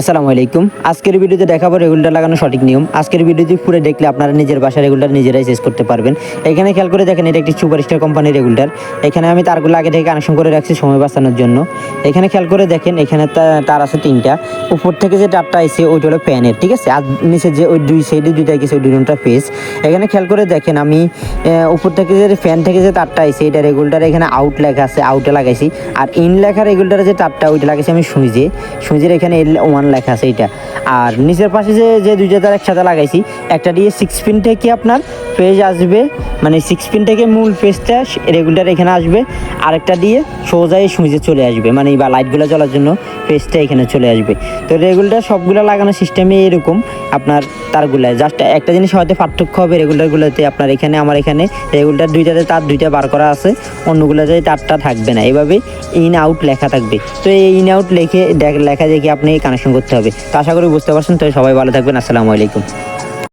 আসসালামু আলাইকুম। আজকের ভিডিওতে দেখাবো রেগুলার লাগানো সঠিক নিয়ম। আজকের ভিডিওটি পুরো দেখলে আপনারা নিজের বাসা রেগুলার নিজেরাই চেস করতে পারবেন। এখানে খেয়াল করে দেখেন, এটা একটি সুপারস্টার কোম্পানির রেগুলার। এখানে আমি তারগুলো আগে থেকে কানেকশন করে রাখছি সময় বাঁচানোর জন্য। এখানে খেয়াল করে দেখেন, এখানে তার আছে তিনটা। উপর থেকে যে তারটা আইছে ওইটা হলো প্যানের ঠিক আছে? আর নিচে যে ওই দুই সাইডে দুইটা গেছে, ওই দুটা ফেস এখানে খেয়াল করে দেখেন, আমি উপর থেকে যে ফ্যান থেকে যে তারটা আইছে এটা রেগুলার এখানে আউট লেখা আছে আউটে লাগাইছি। আর ইন লেখা রেগুলার যে তারটা, ওইটা লাগাইছি আমি সুইজে সুইজের এখানে ওয়ান লেখা আছে এটা আর নিচের পাশে যে যে দুইটা তার একসাথে লাগাইছি, একটা দিয়ে সিক্স পিন থেকে আপনার পেজ আসবে মানে সিক্স পিন থেকে মূল পেজটা রেগুলার এখানে আসবে, আরেকটা দিয়ে সোজা সুইচে চলে আসবে মানে বা লাইটগুলো চলার জন্য পেজটা এখানে চলে আসবে। তো রেগুলার সবগুলো লাগানোর সিস্টেমে এরকম, আপনার তারগুলো। জাস্ট একটা জিনিস হয়তো পার্থক্য হবে রেগুলারগুলোতে আপনার এখানে, আমার এখানে। রেগুলার দুইটাতে তার দুইটা বার করা আছে অন্যগুলোতে তারটা থাকবে না। এভাবে ইন আউট লেখা থাকবে। তো এই ইন আউট লেখে লেখা দেখে আপনি কানেকশন করতে হবে। তো আশা করি বুঝতে পারছেন। তো সবাই ভালো থাকবেন। আসসালামু আলাইকুম।